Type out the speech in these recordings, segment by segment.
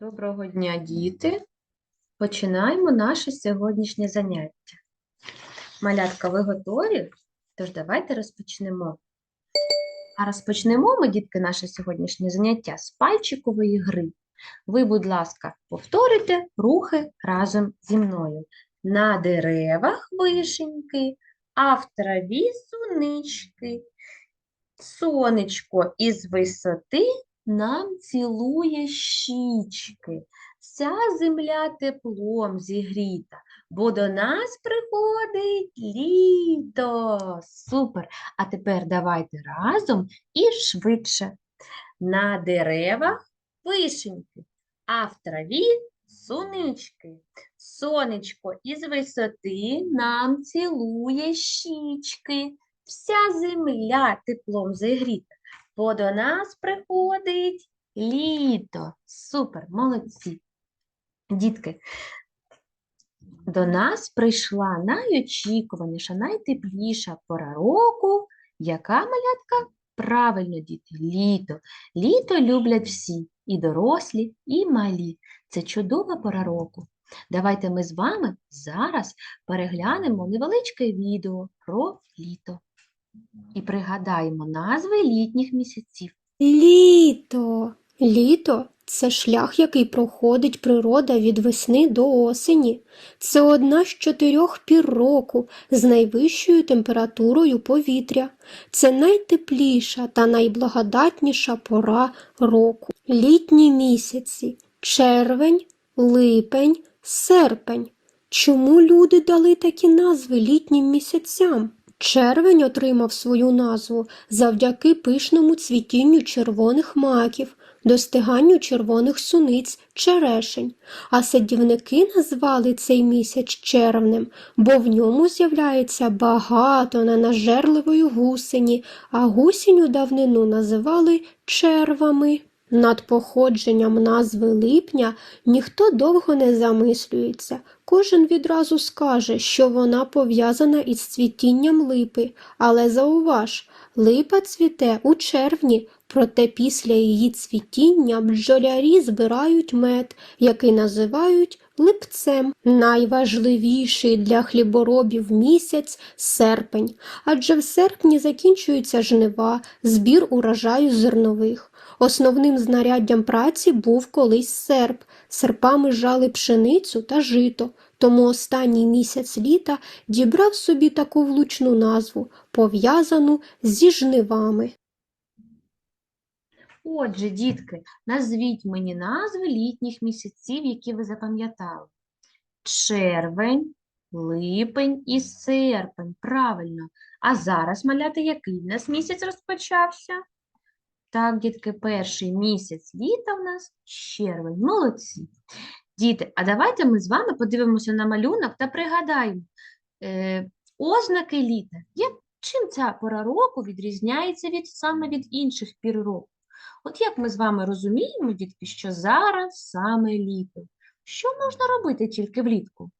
Доброго дня, діти! Починаємо наше сьогоднішнє заняття. Малятка, ви готові? Тож давайте розпочнемо. А розпочнемо ми, дітки, наше сьогоднішнє заняття з пальчикової гри. Ви, будь ласка, повторюйте рухи разом зі мною. На деревах вишеньки, а в траві сунички. Сонечко із висоти нам цілує щічки. Вся земля теплом зігріта, бо до нас приходить літо. Супер! А тепер давайте разом і швидше. На деревах вишеньки, а в траві сунички. Сонечко із висоти нам цілує щічки. Вся земля теплом зігріта, бо до нас приходить літо. Супер, молодці. Дітки, до нас прийшла найочікуваніша, найтепліша пора року. Яка малятка? Правильно, діти, літо. Літо люблять всі, і дорослі, і малі. Це чудова пора року. Давайте ми з вами зараз переглянемо невеличке відео про літо і пригадаємо назви літніх місяців. Літо. Літо це шлях, який проходить природа від весни до осені. Це одна з чотирьох пір року з найвищою температурою повітря. Це найтепліша та найблагодатніша пора року. Літні місяці червень, липень, серпень. Чому люди дали такі назви літнім місяцям? Червень отримав свою назву завдяки пишному цвітінню червоних маків, достиганню червоних суниць, черешень, а садівники назвали цей місяць червнем, бо в ньому з'являється багато ненажерливої гусені, а гусінь у давнину називали червами. Над походженням назви липня ніхто довго не замислюється. Кожен відразу скаже, що вона пов'язана із цвітінням липи, але зауваж, липа цвіте у червні, проте після її цвітіння бджолярі збирають мед, який називають липцем. Найважливіший для хліборобів місяць серпень, адже в серпні закінчуються жнива, збір урожаю зернових. Основним знаряддям праці був колись серп. Серпами жали пшеницю та жито, тому останній місяць літа дібрав собі таку влучну назву, пов'язану зі жнивами. Отже, дітки, назвіть мені назви літніх місяців, які ви запам'ятали. Червень, липень і серпень. Правильно. А зараз, маляти, який в нас місяць розпочався? Так, дітки, перший місяць літа в нас червень. Молодці. Діти, а давайте ми з вами подивимося на малюнок та пригадаємо е, ознаки літа. Як, чим ця пора року відрізняється від, саме від інших пір року? От як ми з вами розуміємо, дітки, що зараз саме літо? Що можна робити тільки влітку?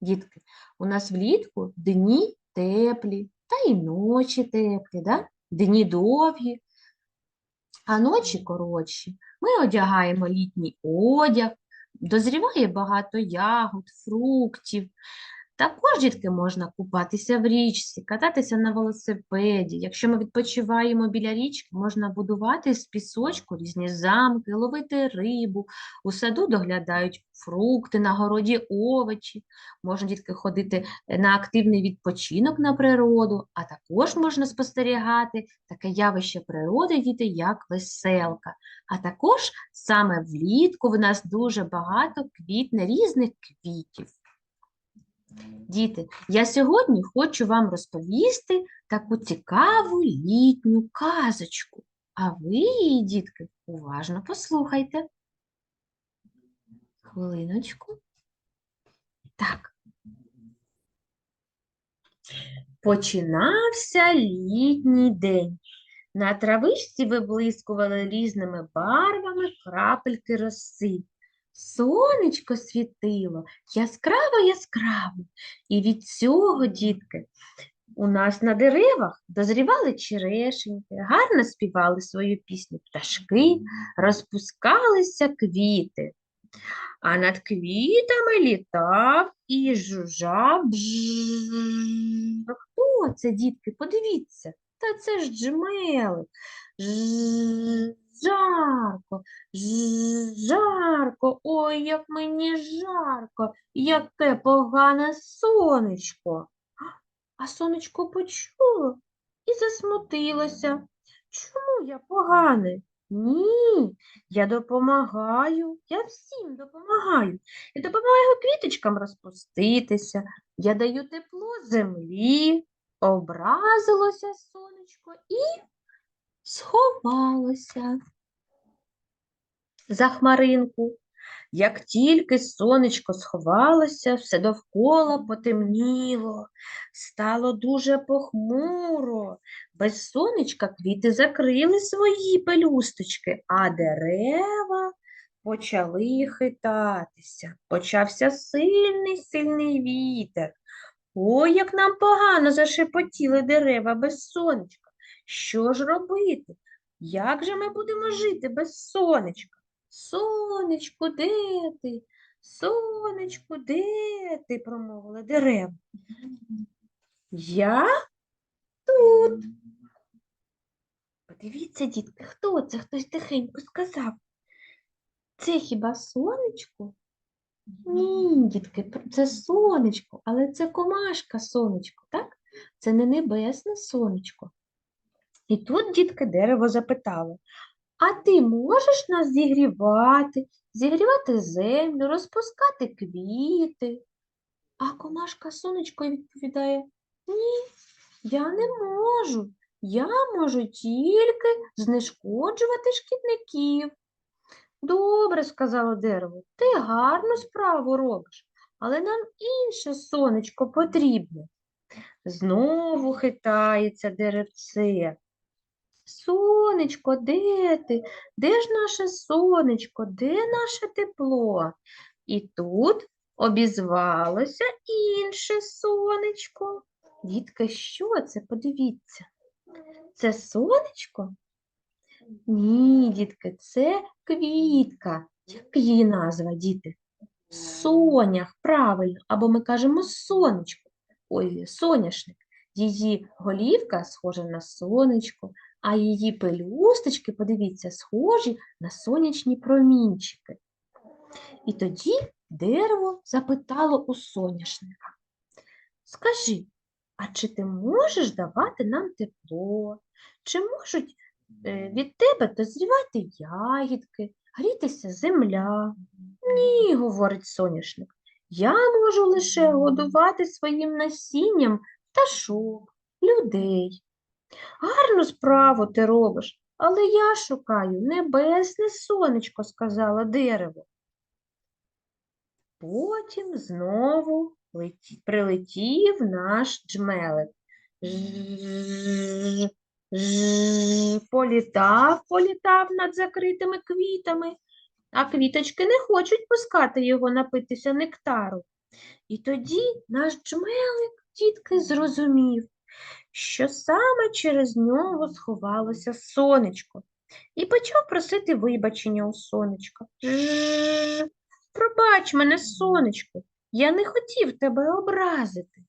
Дітки, у нас влітку дні теплі, та й ночі теплі, да? дні довгі, а ночі коротші. Ми одягаємо літній одяг, дозріває багато ягод, фруктів. Також, дітки, можна купатися в річці, кататися на велосипеді. Якщо ми відпочиваємо біля річки, можна будувати з пісочку різні замки, ловити рибу. У саду доглядають фрукти, на городі овочі. Можна, дітки, ходити на активний відпочинок на природу, а також можна спостерігати таке явище природи, діти, як веселка. А також саме влітку в нас дуже багато квітне різних квітів. Діти, я сьогодні хочу вам розповісти таку цікаву літню казочку. А ви її, дітки, уважно послухайте. Хвилиночку. Так. Починався літній день. На травичці виблискували різними барвами крапельки роси. Сонечко світило яскраво яскраво. І від цього, дітки, у нас на деревах дозрівали черешеньки, гарно співали свою пісню пташки, розпускалися квіти. А над квітами літав і жужжав. Хто це, дітки? Подивіться. Та це ж джмелик. Жарко, жарко. Ой, як мені жарко. Яке погане сонечко. А сонечко почуло і засмутилося. Чому я погане? Ні, я допомагаю, я всім допомагаю. Я допомагаю квіточкам розпуститися, я даю тепло землі. Образилося сонечко і сховалося за хмаринку. Як тільки сонечко сховалося, все довкола потемніло, стало дуже похмуро. Без сонечка квіти закрили свої пелюсточки, а дерева почали хитатися. Почався сильний, сильний вітер. Ой, як нам погано зашепотіли дерева без сонечка. Що ж робити? Як же ми будемо жити без сонечка? Сонечку, де ти? Сонечку, де ти? промовили дерева. Я тут. Подивіться, дітки, хто це? Хтось тихенько сказав. Це хіба сонечко? Ні, дітки, це сонечко, але це комашка сонечко, так? Це не небесне сонечко. І тут, дітки, дерево запитало, а ти можеш нас зігрівати, зігрівати землю, розпускати квіти? А комашка сонечко відповідає, ні, я не можу. Я можу тільки знешкоджувати шкідників. Добре, сказало дерево, ти гарну справу робиш, але нам інше сонечко потрібне. Знову хитається деревце. Сонечко, де ти? Де ж наше сонечко? Де наше тепло? І тут обізвалося інше сонечко. Дітка, що це? Подивіться. Це сонечко? Ні, дітки, це квітка. Як її назва, діти? Сонях, правильно, або ми кажемо сонечко. Ой, соняшник. Її голівка схожа на сонечко, а її пелюсточки, подивіться, схожі на сонячні промінчики. І тоді дерево запитало у соняшника. Скажи, а чи ти можеш давати нам тепло? Чи можуть е, від тебе дозрівати ягідки, грітися земля? Ні, говорить соняшник. Я можу лише годувати своїм насінням пташок, людей. Гарну справу ти робиш, але я шукаю небесне сонечко, сказала дерево. Потім знову леті- прилетів наш джмелик. Жжж, Політав, політав над закритими квітами, а квіточки не хочуть пускати його напитися нектару. І тоді наш джмелик, дітки, зрозумів, що саме через нього сховалося сонечко, і почав просити вибачення у сонечка. Жжж, Пробач мене, сонечко, я не хотів тебе образити.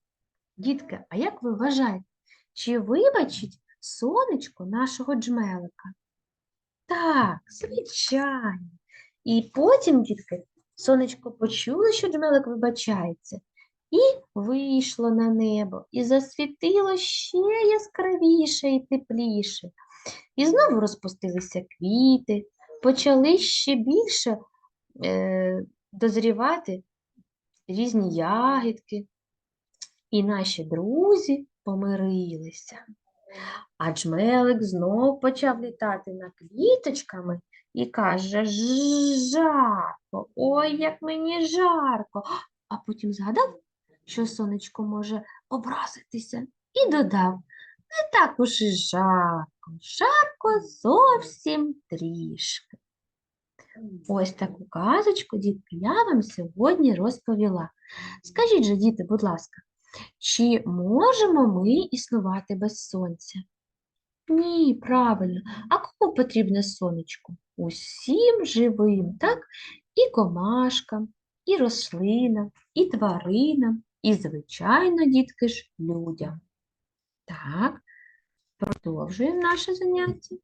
Дітки, а як ви вважаєте, чи вибачить сонечко нашого джмелика? Так, звичайно. І потім, дітки, сонечко почуло, що джмелик вибачається, і вийшло на небо, і засвітило ще яскравіше і тепліше. І знову розпустилися квіти, почали ще більше е, дозрівати різні ягідки, і наші друзі помирилися. А джмелик знов почав літати над квіточками і каже: жарко, ой, як мені жарко. А потім згадав, що сонечко може образитися, і додав: не так уж і жарко, жарко зовсім трішки. Ось таку казочку, дітки, я вам сьогодні розповіла. Скажіть же, діти, будь ласка, чи можемо ми існувати без сонця? Ні, правильно. А кому потрібне сонечко? Усім живим, так? і комашкам, і рослинам, і тваринам, і, звичайно, дітки ж, людям. Так, продовжуємо наше заняття.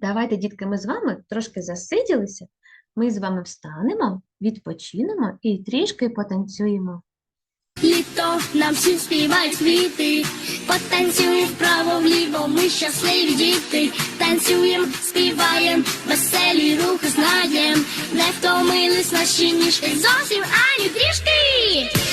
Давайте, дітки, ми з вами трошки засиділися. Ми з вами встанемо, відпочинемо і трішки потанцюємо. Літо нам всім співають квіти, потанцюємо вправо-вліво, ми щасливі діти, танцюєм, співаєм, веселі рухи знаєм, не втомились наші ніжки зовсім ані трішки.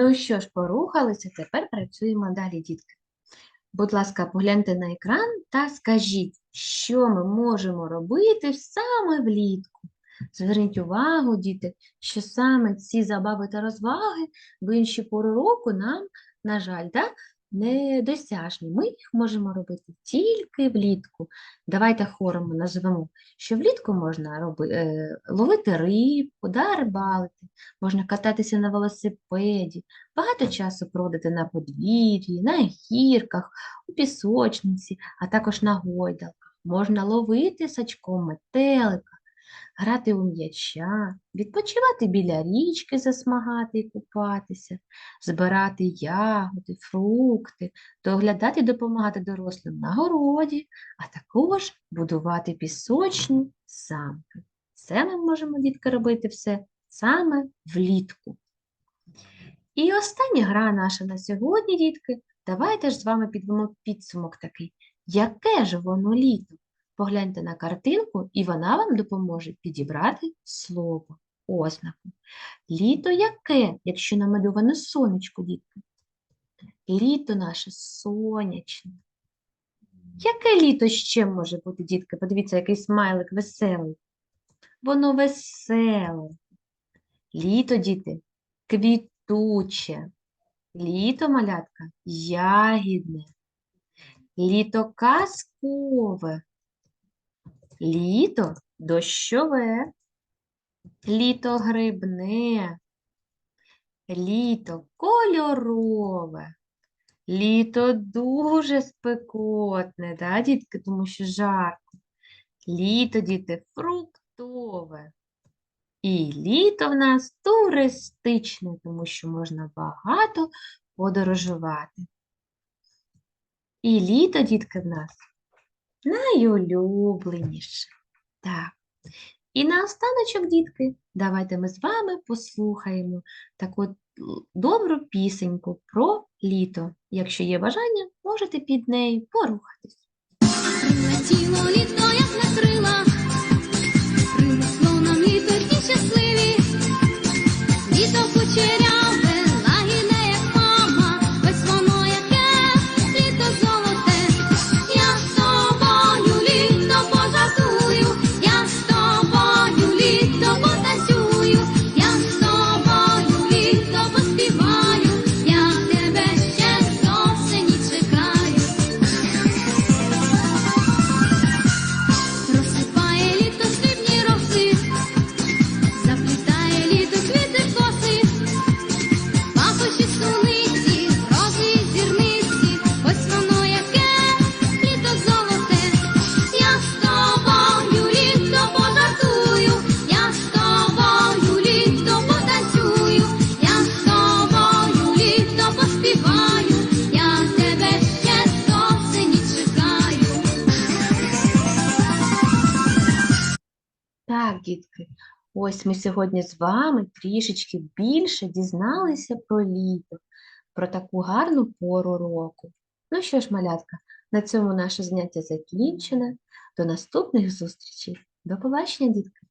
Ну що ж, порухалися, тепер працюємо далі, дітки. Будь ласка, погляньте на екран та скажіть, що ми можемо робити саме влітку. Зверніть увагу, діти, що саме ці забави та розваги в інші пори року нам, на жаль, да, недосяжні. Ми їх можемо робити тільки влітку. Давайте хором назвемо, що влітку можна роби, е, ловити рибку, да, рибалити, можна кататися на велосипеді, багато часу проводити на подвір'ї, на гірках, у пісочниці, а також на гойдалках. Можна ловити сачком метелика, грати у м'яча, відпочивати біля річки, засмагати і купатися, збирати ягоди, фрукти, доглядати і допомагати дорослим на городі, а також будувати пісочні замки. Це ми можемо, дітки, робити все саме влітку. І остання гра наша на сьогодні, дітки, давайте ж з вами підвемо підсумок такий. Яке ж воно літо? Погляньте на картинку, і вона вам допоможе підібрати слово, ознаку. Літо яке, якщо намальоване сонечко, дітки? Літо наше сонячне. Яке літо ще може бути, дітки? Подивіться, який смайлик веселий. Воно веселе. Літо, діти, квітуче. Літо, малятка, ягідне. Літо казкове. Літо дощове. Літо грибне. Літо кольорове. Літо дуже спекотне, да, дітки, тому що жарко. Літо, діти, фруктове. І літо в нас туристичне, тому що можна багато подорожувати. І літо, дітки, в нас найулюбленіше. Так. І наостаночок, дітки, давайте ми з вами послухаємо таку добру пісеньку про літо. Якщо є бажання, можете під нею порухатись. Прилетіло літо, як на дітки, ось ми сьогодні з вами трішечки більше дізналися про літо, про таку гарну пору року. Ну що ж, малятка, на цьому наше заняття закінчене. До наступних зустрічей. До побачення, дітки!